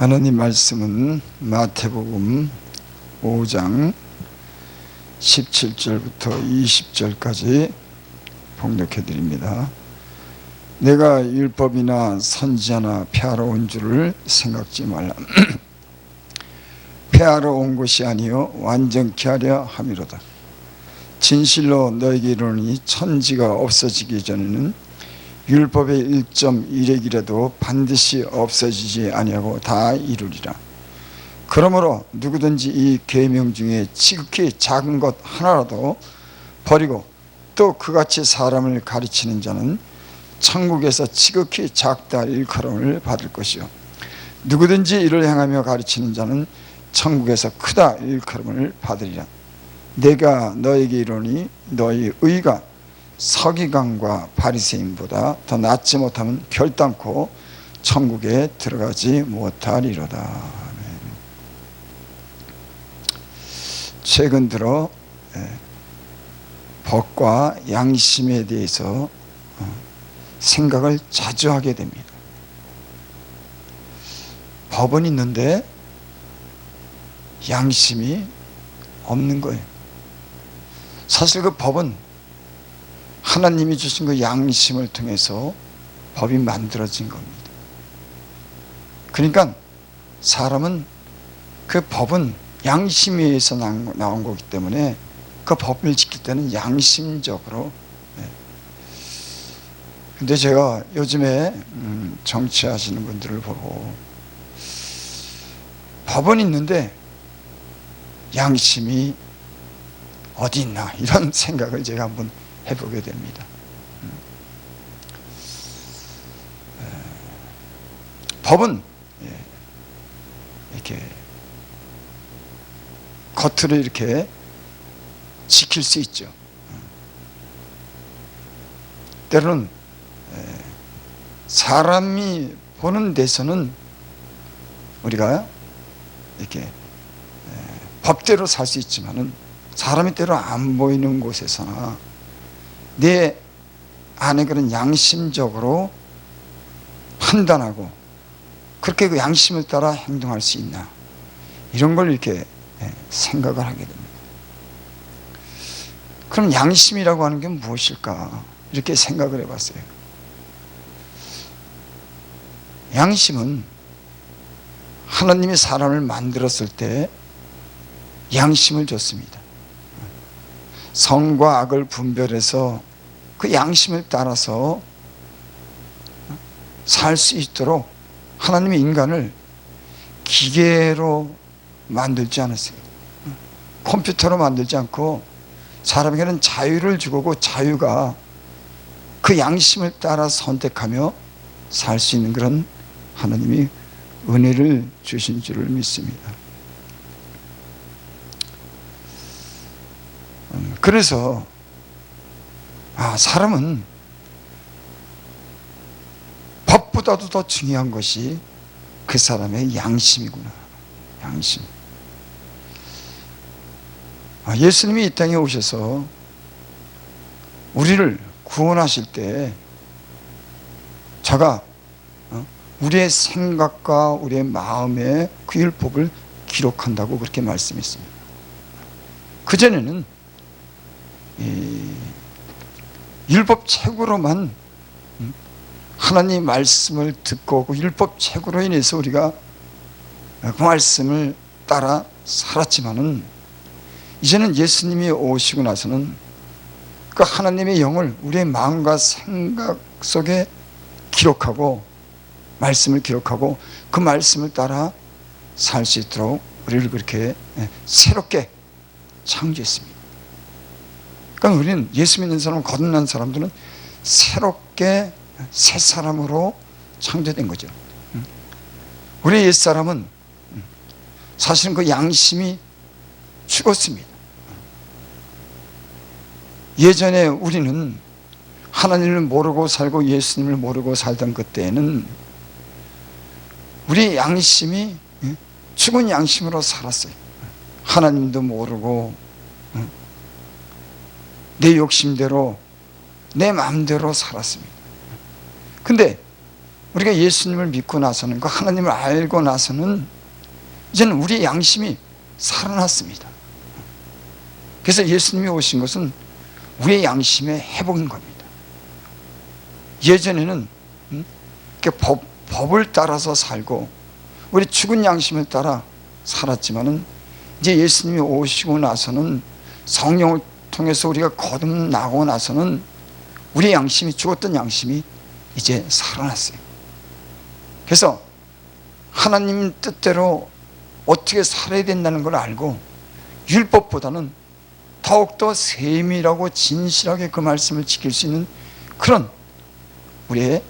하나님 말씀은 마태복음 5장 17절부터 20절까지 봉독해 드립니다. 내가 율법이나 선지자나 폐하러 온 줄을 생각지 말라. 폐하러 온 것이 아니요 완전케 하려 함이로다. 진실로 너에게 이르노니 천지가 없어지기 전에는 율법의 1.1액이라도 반드시 없어지지 아니하고 다 이루리라. 그러므로 누구든지 이 계명 중에 지극히 작은 것 하나라도 버리고 또 그같이 사람을 가르치는 자는 천국에서 지극히 작다 일컬음을 받을 것이요 누구든지 이를 행하며 가르치는 자는 천국에서 크다 일컬음을 받으리라. 내가 너에게 이르니 너희 의가 서기관과 바리새인보다 더 낫지 못하면 결단코 천국에 들어가지 못하리로다. 최근 들어 예, 법과 양심에 대해서 어, 생각을 자주 하게 됩니다. 법은 있는데 양심이 없는 거예요. 사실 그 법은 하나님이 주신 그 양심을 통해서 법이 만들어진 겁니다. 그러니까 사람은 그 법은 양심에 의해서 나온 거기 때문에 그 법을 지킬 때는 양심적으로 네. 근데 제가 요즘에 음, 정치하시는 분들을 보고 법은 있는데 양심이 어디 있나 이런 생각을 제가 한번 해보게 됩니다. 음. 법은 예, 이렇게 겉으로 이렇게 지킬 수 있죠. 음. 때로는 예, 사람이 보는 데서는 우리가 이렇게 예, 법대로 살 수 있지만은 사람이 때로 안 보이는 곳에서나 내 안에 그런 양심적으로 판단하고 그렇게 그 양심을 따라 행동할 수 있나 이런 걸 이렇게 예, 생각을 하게 됩니다. 그럼 양심이라고 하는 게 무엇일까 이렇게 생각을 해봤어요. 양심은 하나님이 사람을 만들었을 때 양심을 줬습니다. 선과 악을 분별해서 그 양심을 따라서 살 수 있도록 하나님의 인간을 기계로 만들지 않았어요. 컴퓨터로 만들지 않고 사람에게는 자유를 주고 그 자유가 그 양심을 따라 선택하며 살 수 있는 그런 하나님이 은혜를 주신 줄을 믿습니다. 음, 그래서 아 사람은 법보다도 더 중요한 것이 그 사람의 양심이구나. 양심. 아, 예수님이 이 땅에 오셔서 우리를 구원하실 때 자가 어, 우리의 생각과 우리의 마음의 그 율법을 기록한다고 그렇게 말씀했습니다. 그전에는 율법 책으로만 음, 하나님 말씀을 듣고 그 율법 책으로 인해서 우리가 그 말씀을 따라 살았지만은 이제는 예수님이 오시고 나서는 그 하나님의 영을 우리의 마음과 생각 속에 기록하고 말씀을 기록하고 그 말씀을 따라 살 수 있도록 우리를 그렇게 예, 새롭게 창조했습니다. 그러니까 우리는 예수 믿는 사람, 거듭난 사람들은 새롭게 새 사람으로 창조된 거죠. 우리 옛 사람은 사실은 그 양심이 죽었습니다. 예전에 우리는 하나님을 모르고 살고 예수님을 모르고 살던 그때에는 우리 양심이 죽은 양심으로 살았어요. 하나님도 모르고 내 욕심대로 내 마음대로 살았습니다. 근데 우리가 예수님을 믿고 나서는 그 하나님을 알고 나서는 이제는 우리의 양심이 살아났습니다. 그래서 예수님이 오신 것은 우리의 양심의 회복인 겁니다. 예전에는 음? 법, 법을 따라서 살고 우리 죽은 양심을 따라 살았지만은 이제 예수님이 오시고 나서는 성령을 통해서 우리가 거듭나고 나서는 우리의 양심이 죽었던 양심이 이제 살아났어요. 그래서 하나님 뜻대로 어떻게 살아야 된다는 걸 알고 율법보다는 더욱더 세밀하고 진실하게 그 말씀을 지킬 수 있는 그런 우리의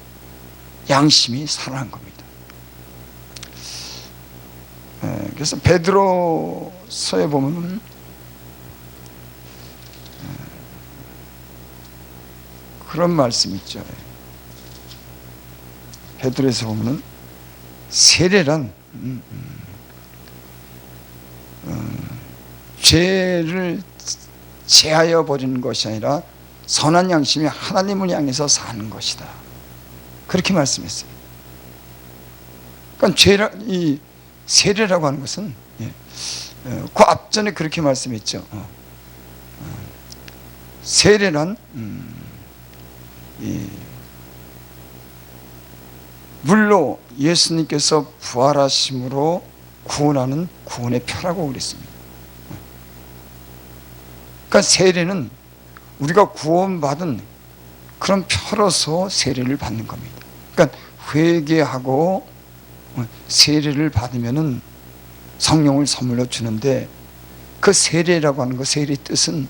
양심이 살아난 겁니다. 에, 그래서 베드로서에 보면 그런 말씀 있죠. 베드로에서 보면은 세례란 음, 음, 음, 죄를 제하여 버리는 것이 아니라 선한 양심이 하나님을 향해서 사는 것이다. 그렇게 말씀했어요. 그러니까 죄라 이 세례라고 하는 것은 예, 어, 그 앞전에 그렇게 말씀했죠. 어, 어, 세례란 음, 이 물로 예수님께서 부활하심으로 구원하는 구원의 표라고 그랬습니다. 그러니까 세례는 우리가 구원받은 그런 표로서 세례를 받는 겁니다. 그러니까 회개하고 세례를 받으면은 성령을 선물로 주는데 그 세례라고 하는 거 세례의 뜻은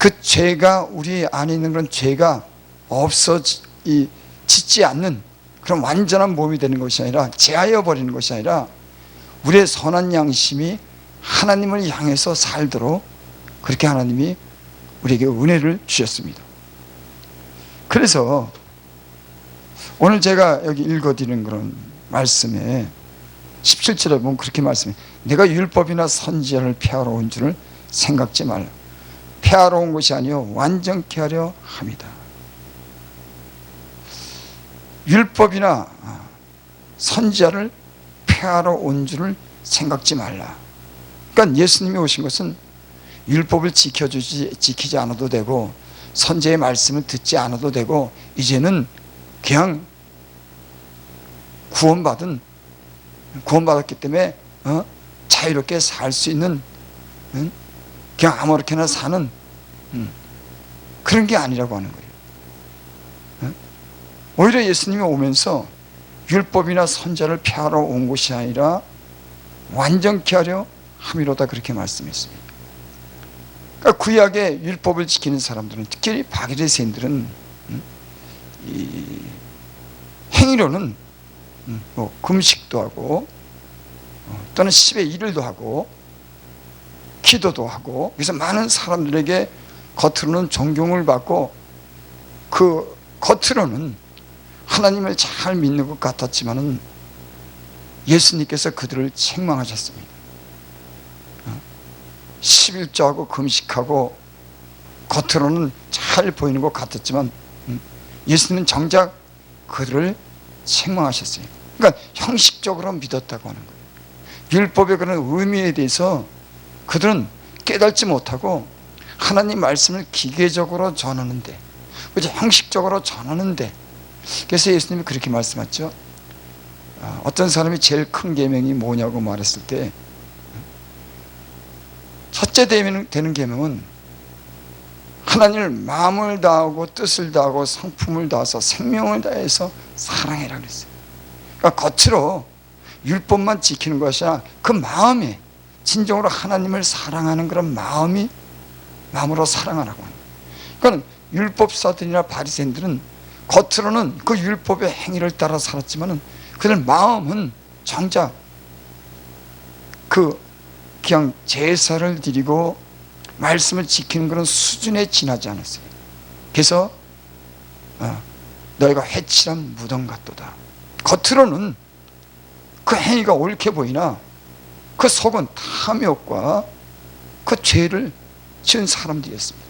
그 죄가 우리 안에 있는 그런 죄가 없어 이 짓지 않는 그런 완전한 몸이 되는 것이 아니라 제하여 버리는 것이 아니라 우리의 선한 양심이 하나님을 향해서 살도록 그렇게 하나님이 우리에게 은혜를 주셨습니다. 그래서 오늘 제가 여기 읽어드리는 그런 말씀에 17절에 보면 그렇게 말씀해 내가 율법이나 선지자를 폐하러 온 줄을 생각지 말라 폐하러 온 것이 아니요 완전케 하려 합니다 율법이나 선지자를 폐하러 온 줄을 생각지 말라 그러니까 예수님이 오신 것은 율법을 지켜주지 지키지 않아도 되고 선제의 말씀을 듣지 않아도 되고 이제는 그냥 구원받은 구원받았기 때문에 어? 자유롭게 살 수 있는 응? 그냥 아무렇게나 사는 음, 그런 게 아니라고 하는 거예요. 어? 오히려 예수님이 오면서 율법이나 선자를 폐하러 온 것이 아니라 완전케 하려 함이로다 그렇게 말씀했습니다. 그러니까 구약의 율법을 지키는 사람들은 특히 바리새인들은 음, 이 행위로는 음, 뭐 금식도 하고 어, 또는 10의 1일도 하고 기도도 하고 그래서 많은 사람들에게 겉으로는 존경을 받고 그 겉으로는 하나님을 잘 믿는 것 같았지만은 예수님께서 그들을 책망하셨습니다. 11조하고 금식하고 겉으로는 잘 보이는 것 같았지만 음, 예수님은 정작 그들을 책망하셨어요. 그러니까 형식적으로 믿었다고 하는 거예요. 율법의 그런 의미에 대해서 그들은 깨닫지 못하고 하나님 말씀을 기계적으로 전하는데 형식적으로 전하는데 그래서 예수님이 그렇게 말씀하죠. 아, 어떤 사람이 제일 큰 계명이 뭐냐고 말했을 때 첫째 되는, 계명은 하나님을 마음을 다하고 뜻을 다하고 성품을 다해서 생명을 다해서 사랑해라 그랬어요. 그러니까 겉으로 율법만 지키는 것이 아니라 그 마음에 진정으로 하나님을 사랑하는 그런 마음이 마음으로 사랑하라고 하는 그러니까 율법사들이나 바리새인들은 겉으로는 그 율법의 행위를 따라 살았지만은 그들 마음은 정작 그 그냥 제사를 드리고 말씀을 지키는 그런 수준에 지나지 않았어요. 그래서 어, 너희가 해칠한 무덤 같도다. 겉으로는 그 행위가 옳게 보이나 그 속은 탐욕과 그 죄를 지은 사람들이었습니다.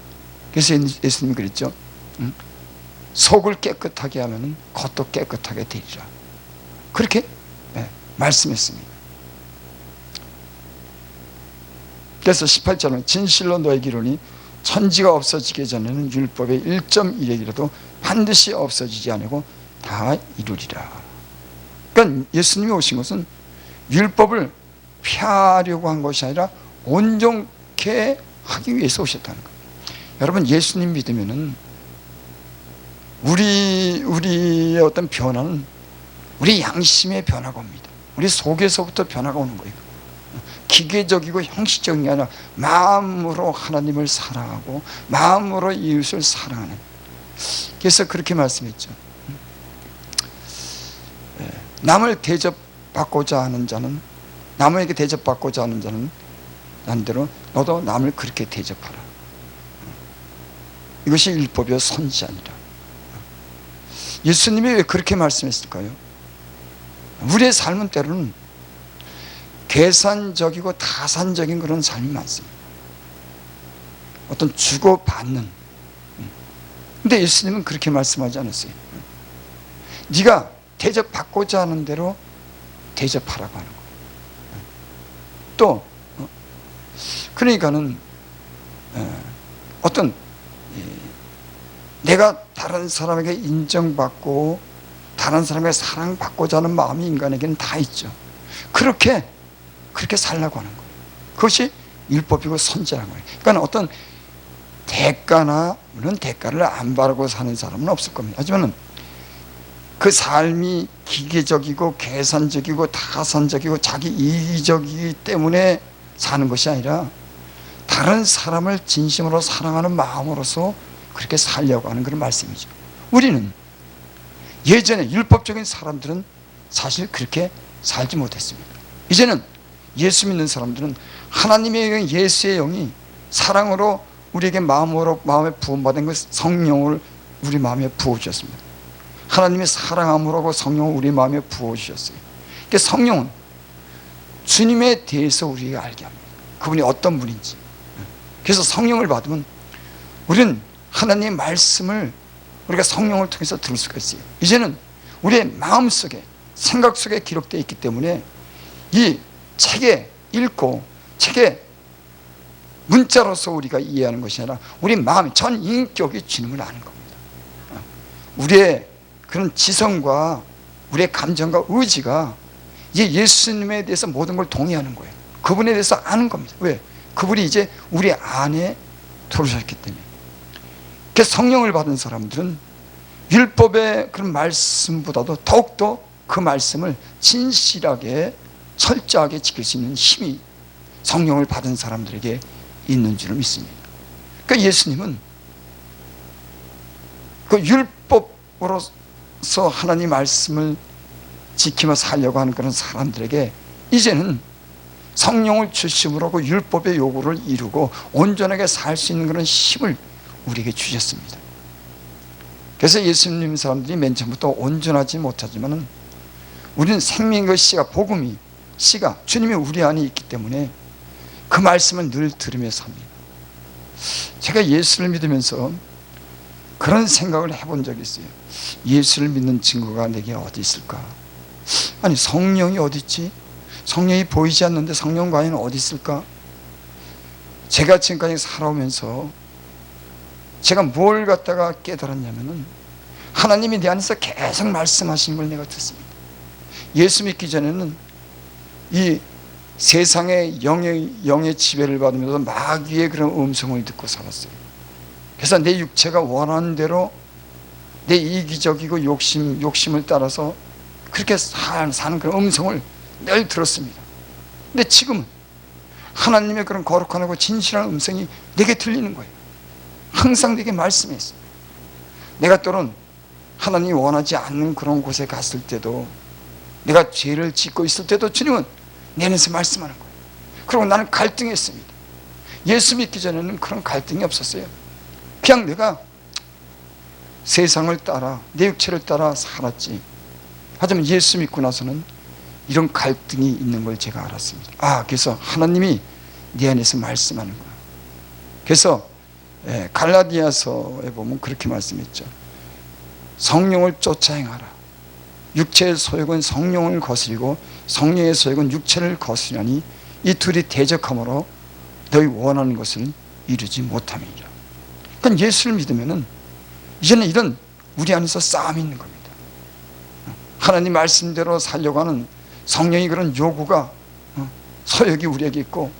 그래서 예수님이 그랬죠. 응? 속을 깨끗하게 하면 겉도 깨끗하게 되리라. 그렇게 예, 말씀했습니다. 그래서 18절은 진실로 너에게 이르니 천지가 없어지기 전에는 율법의 1.1액이라도 반드시 없어지지 않고 다 이루리라. 그러니까 예수님이 오신 것은 율법을 폐하려고 한 것이 아니라 온전케 하기 위해서 오셨다는 거예요. 여러분 예수님 믿으면은 우리 우리의 어떤 변화는 우리 양심의 변화가 옵니다. 우리 속에서부터 변화가 오는 거예요. 기계적이고 형식적인 게 아니라 마음으로 하나님을 사랑하고 마음으로 이웃을 사랑하는. 그래서 그렇게 말씀했죠. 예, 남을 대접받고자 하는 자는 남에게 대접받고자 하는 자는 난대로 너도 남을 그렇게 대접하라. 이것이 율법이요 선지자니라. 예수님이 왜 그렇게 말씀했을까요? 우리의 삶은 때로는 계산적이고 타산적인 그런 삶이 많습니다. 어떤 주고받는. 근데 예수님은 그렇게 말씀하지 않았어요. 네가 대접받고자 하는 대로 대접하라고 하는 거예요. 또 어, 그러니까는 어, 어떤 내가 다른 사람에게 인정받고 다른 사람에게 사랑받고자 하는 마음이 인간에게는 다 있죠. 그렇게 그렇게 살라고 하는 거예요. 그것이 율법이고 선지라는 거예요. 그러니까 어떤 대가나 물론 대가를 안 바라고 사는 사람은 없을 겁니다. 하지만은 그 삶이 기계적이고 계산적이고 타산적이고 자기 이기적이기 때문에 사는 것이 아니라 다른 사람을 진심으로 사랑하는 마음으로서 그렇게 살려고 하는 그런 말씀이죠. 우리는 예전에 율법적인 사람들은 사실 그렇게 살지 못했습니다. 이제는 예수 믿는 사람들은 하나님의 영, 예수의 영이 사랑으로 우리에게 마음으로 마음에 부음받은 그 성령을 우리 마음에 부어 주셨습니다. 하나님의 사랑함으로 성령을 우리 마음에 부어 주셨어요. 그러니까 성령은 주님에 대해서 우리가 알게 합니다. 그분이 어떤 분인지. 그래서 성령을 받으면 우리는 하나님의 말씀을 우리가 성령을 통해서 들을 수가 있어요. 이제는 우리의 마음 속에 생각 속에 기록되어 있기 때문에 이 책에 읽고 책에 문자로서 우리가 이해하는 것이 아니라 우리 마음 전 인격이 주님을 아는 겁니다. 우리의 그런 지성과 우리의 감정과 의지가 예수님에 대해서 모든 걸 동의하는 거예요. 그분에 대해서 아는 겁니다. 왜? 그분이 이제 우리 안에 들어오셨기 때문에. 그 성령을 받은 사람들은 율법의 그런 말씀보다도 더욱더 그 말씀을 진실하게 철저하게 지킬 수 있는 힘이 성령을 받은 사람들에게 있는 줄을 믿습니다. 그러니까 예수님은 그 율법으로서 하나님 말씀을 지키며 살려고 하는 그런 사람들에게 이제는 성령을 주심으로 그 율법의 요구를 이루고 온전하게 살 수 있는 그런 힘을 우리에게 주셨습니다. 그래서 예수님 사람들이 맨 처음부터 온전하지 못하지만은 우리는 생명의 씨가 복음이 씨가 주님이 우리 안에 있기 때문에 그 말씀을 늘 들으면서 합니다. 제가 예수를 믿으면서 그런 생각을 해본 적이 있어요. 예수를 믿는 친구가 내게 어디 있을까? 아니 성령이 어디 있지? 성령이 보이지 않는데 성령 과연 어디 있을까? 제가 지금까지 살아오면서 제가 뭘 갖다가 깨달았냐면은 하나님이 내 안에서 계속 말씀하시는 걸 내가 듣습니다. 예수 믿기 전에는 이 세상의 영의, 영의 지배를 받으면서 마귀의 그런 음성을 듣고 살았어요. 그래서 내 육체가 원하는 대로 내 이기적이고 욕심, 욕심을 따라서 그렇게 사는 그런 음성을 늘 들었습니다. 근데 지금은 하나님의 그런 거룩하고 진실한 음성이 내게 들리는 거예요. 항상 내게 말씀했어요. 내가 또는 하나님이 원하지 않는 그런 곳에 갔을 때도 내가 죄를 짓고 있을 때도 주님은 내 안에서 말씀하는 거예요. 그리고 나는 갈등했습니다. 예수 믿기 전에는 그런 갈등이 없었어요. 그냥 내가 세상을 따라 내 육체를 따라 살았지. 하지만 예수 믿고 나서는 이런 갈등이 있는 걸 제가 알았습니다. 아, 그래서 하나님이 내 안에서 말씀하는 거야. 그래서 예, 갈라디아서에 보면 그렇게 말씀했죠. 성령을 쫓아 행하라. 육체의 소욕은 성령을 거스리고 성령의 소욕은 육체를 거스리니 이 둘이 대적함으로 너희 원하는 것을 이루지 못함이니라. 그러니까 예수를 믿으면은 이제는 이런 우리 안에서 싸움이 있는 겁니다. 하나님 말씀대로 살려고 하는 성령이 그런 요구가 어, 소욕이 우리에게 있고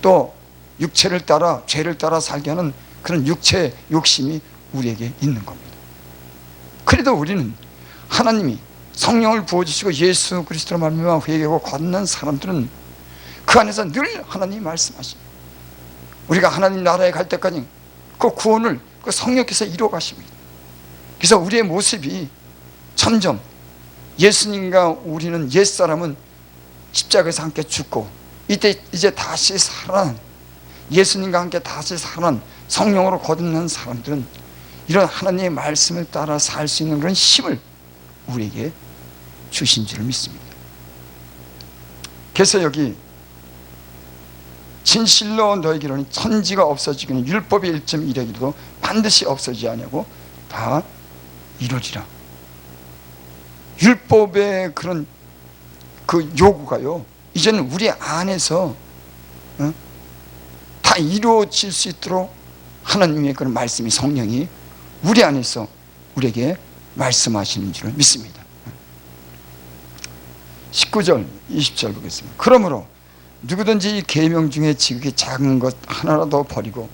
또 육체를 따라 죄를 따라 살게 하는 그런 육체의 욕심이 우리에게 있는 겁니다. 그래도 우리는 하나님이 성령을 부어주시고 예수 그리스도로 말미암아 회개하고 건넌 사람들은 그 안에서 늘 하나님이 말씀하십니다. 우리가 하나님 나라에 갈 때까지 그 구원을 그 성령께서 이루어 가십니다. 그래서 우리의 모습이 점점 예수님과 우리는 옛사람은 십자가에서 함께 죽고 이때 이제 다시 살아난 예수님과 함께 다시 살아난 성령으로 거듭난 사람들은 이런 하나님의 말씀을 따라 살 수 있는 그런 힘을 우리에게 주신 줄 믿습니다. 그래서 여기 진실로 너에게로는 천지가 없어지기는 율법의 1.1에게도 반드시 없어지지 않냐고 다 이루리라. 율법의 그런 그 요구가요. 이제는 우리 안에서 어? 다 이루어질 수 있도록 하나님의 그런 말씀이 성령이 우리 안에서 우리에게 말씀하시는 줄 믿습니다. 19절, 20절 보겠습니다. 그러므로 누구든지 이 계명 중에 지극히 작은 것 하나라도 버리고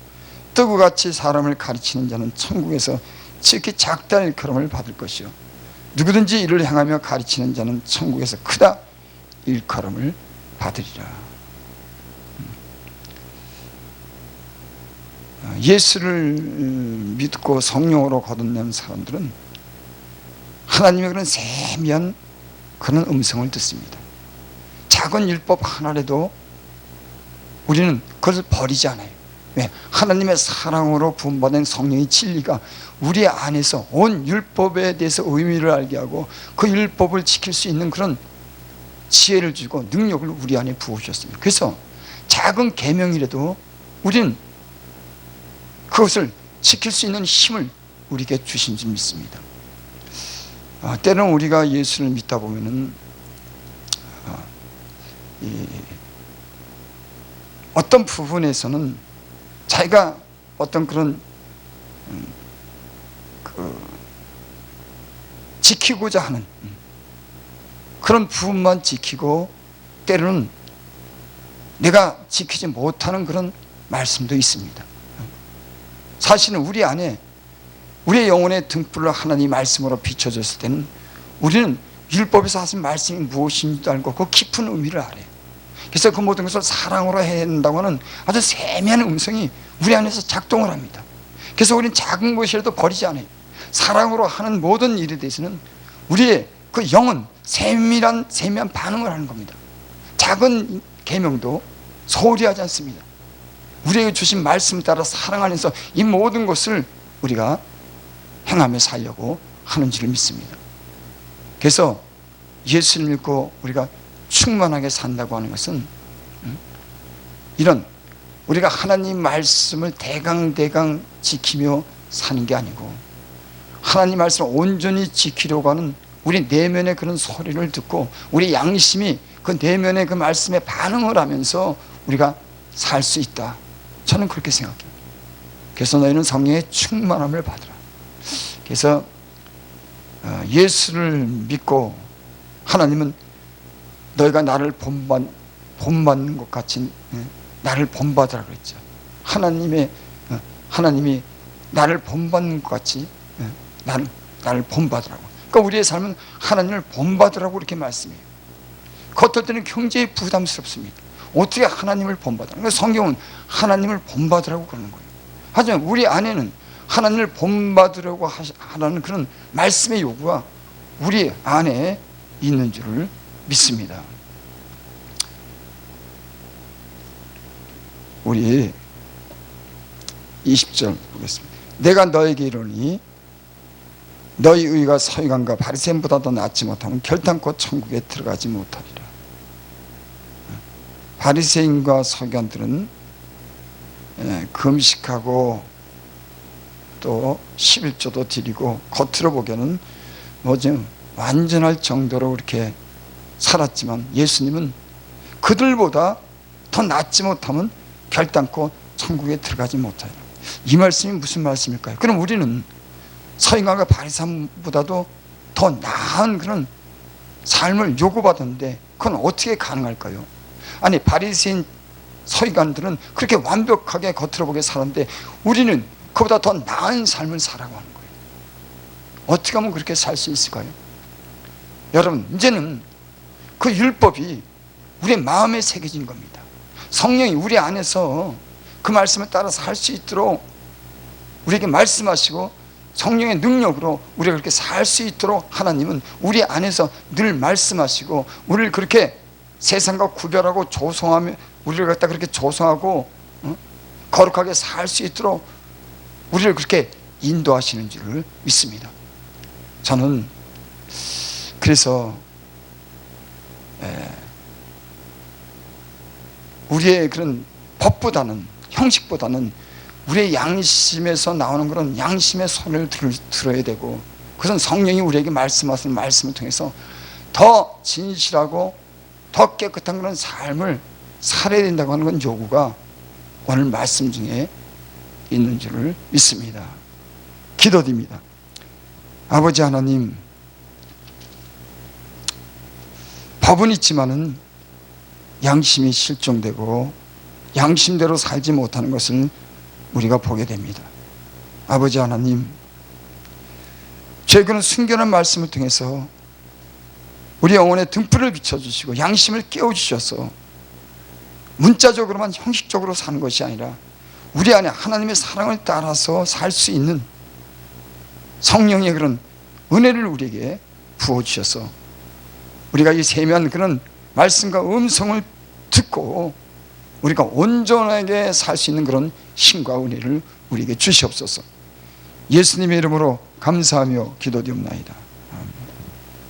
뜨구같이 사람을 가르치는 자는 천국에서 지극히 작다 일컬음을 받을 것이요 누구든지 이를 행하며 가르치는 자는 천국에서 크다 일컬음을 받으리라. 예수를 믿고 성령으로 거듭난 사람들은 하나님의 그런 세미한 그런 음성을 듣습니다. 작은 율법 하나라도 우리는 그것을 버리지 않아요. 왜? 하나님의 사랑으로 부음받은 성령의 진리가 우리 안에서 온 율법에 대해서 의미를 알게 하고 그 율법을 지킬 수 있는 그런 지혜를 주고 능력을 우리 안에 부으셨습니다. 그래서 작은 계명이라도 우리는 그것을 지킬 수 있는 힘을 우리에게 주신 줄 믿습니다. 아, 때로는 우리가 예수를 믿다 보면은 아, 이, 어떤 부분에서는 자기가 어떤 그런 음, 그 지키고자 하는 음, 그런 부분만 지키고 때로는 내가 지키지 못하는 그런 말씀도 있습니다. 사실은 우리 안에 우리의 영혼의 등불을 하나님 말씀으로 비춰줬을 때는 우리는 율법에서 하신 말씀이 무엇인지도 알고 그 깊은 의미를 알아요. 그래서 그 모든 것을 사랑으로 해야 된다고 하는 아주 세미한 음성이 우리 안에서 작동을 합니다. 그래서 우리는 작은 것이라도 버리지 않아요. 사랑으로 하는 모든 일에 대해서는 우리의 그 영은 세밀한 세미한 반응을 하는 겁니다. 작은 계명도 소홀히 하지 않습니다. 우리에게 주신 말씀 따라 사랑 안에서 이 모든 것을 우리가 행하며 살려고 하는 줄 믿습니다. 그래서 예수를 믿고 우리가 충만하게 산다고 하는 것은 음, 이런 우리가 하나님 말씀을 대강대강 지키며 사는 게 아니고 하나님 말씀을 온전히 지키려고 하는 우리 내면의 그런 소리를 듣고 우리 양심이 그 내면의 그 말씀에 반응을 하면서 우리가 살 수 있다. 저는 그렇게 생각해요. 그래서 너희는 성령의 충만함을 받으라. 그래서 어, 예수를 믿고 하나님은 너희가 나를 본받, 본받는 것 같이 예, 나를 본받으라 그랬죠. 하나님의 어, 하나님이 나를 본받는 것 같이 예, 나를 나를 본받으라고. 그러니까 우리의 삶은 하나님을 본받으라고 이렇게 말씀해요. 겉을 때는 굉장히 부담스럽습니다. 어떻게 하나님을 본받아? 그러니까 성경은 하나님을 본받으라고 그러는 거예요. 하지만 우리 안에는 하나님을 본받으려고 하라는 그런 말씀의 요구가 우리 안에 있는 줄을 믿습니다. 우리 20절 보겠습니다. 내가 너에게 이르니 너희 의가 서기관과 바리새인보다 더 낫지 못하면 결단코 천국에 들어가지 못하리라. 바리새인과 서기관들은 예, 금식하고 또 11조도 드리고 겉으로 보기에는 뭐좀 완전할 정도로 그렇게 살았지만 예수님은 그들보다 더 낫지 못하면 결단코 천국에 들어가지 못해요. 이 말씀이 무슨 말씀일까요? 그럼 우리는 서인관과 바리새인보다도 더 나은 그런 삶을 요구받았는데 그건 어떻게 가능할까요? 아니 바리새인 서기관들은 그렇게 완벽하게 겉으로 보게 살았는데 우리는 그보다 더 나은 삶을 살아가고 하는 거예요. 어떻게 하면 그렇게 살 수 있을까요? 여러분 이제는 그 율법이 우리 마음에 새겨진 겁니다. 성령이 우리 안에서 그 말씀을 따라서 할 수 있도록 우리에게 말씀하시고 성령의 능력으로 우리가 그렇게 살 수 있도록 하나님은 우리 안에서 늘 말씀하시고 우리를 그렇게 세상과 구별하고 조성하며 우리를 갖다 그렇게 조성하고 어? 거룩하게 살 수 있도록 우리를 그렇게 인도하시는 줄을 믿습니다. 저는 그래서 우리의 그런 법보다는 형식보다는 우리의 양심에서 나오는 그런 양심의 손을 들, 들어야 되고 그것은 성령이 우리에게 말씀하시는 말씀을 통해서 더 진실하고 더 깨끗한 그런 삶을 살아야 된다고 하는 건 요구가 오늘 말씀 중에 있는 줄을 믿습니다. 기도드립니다. 아버지 하나님, 법은 있지만은 양심이 실종되고 양심대로 살지 못하는 것을 우리가 보게 됩니다. 아버지 하나님, 최근은 순결한 말씀을 통해서 우리 영혼에 등불을 비춰주시고 양심을 깨워주셔서 문자적으로만 형식적으로 사는 것이 아니라 우리 안에 하나님의 사랑을 따라서 살 수 있는 성령의 그런 은혜를 우리에게 부어주셔서 우리가 이 세미한 그런 말씀과 음성을 듣고 우리가 온전하게 살 수 있는 그런 힘과 은혜를 우리에게 주시옵소서 예수님의 이름으로 감사하며 기도드립니다.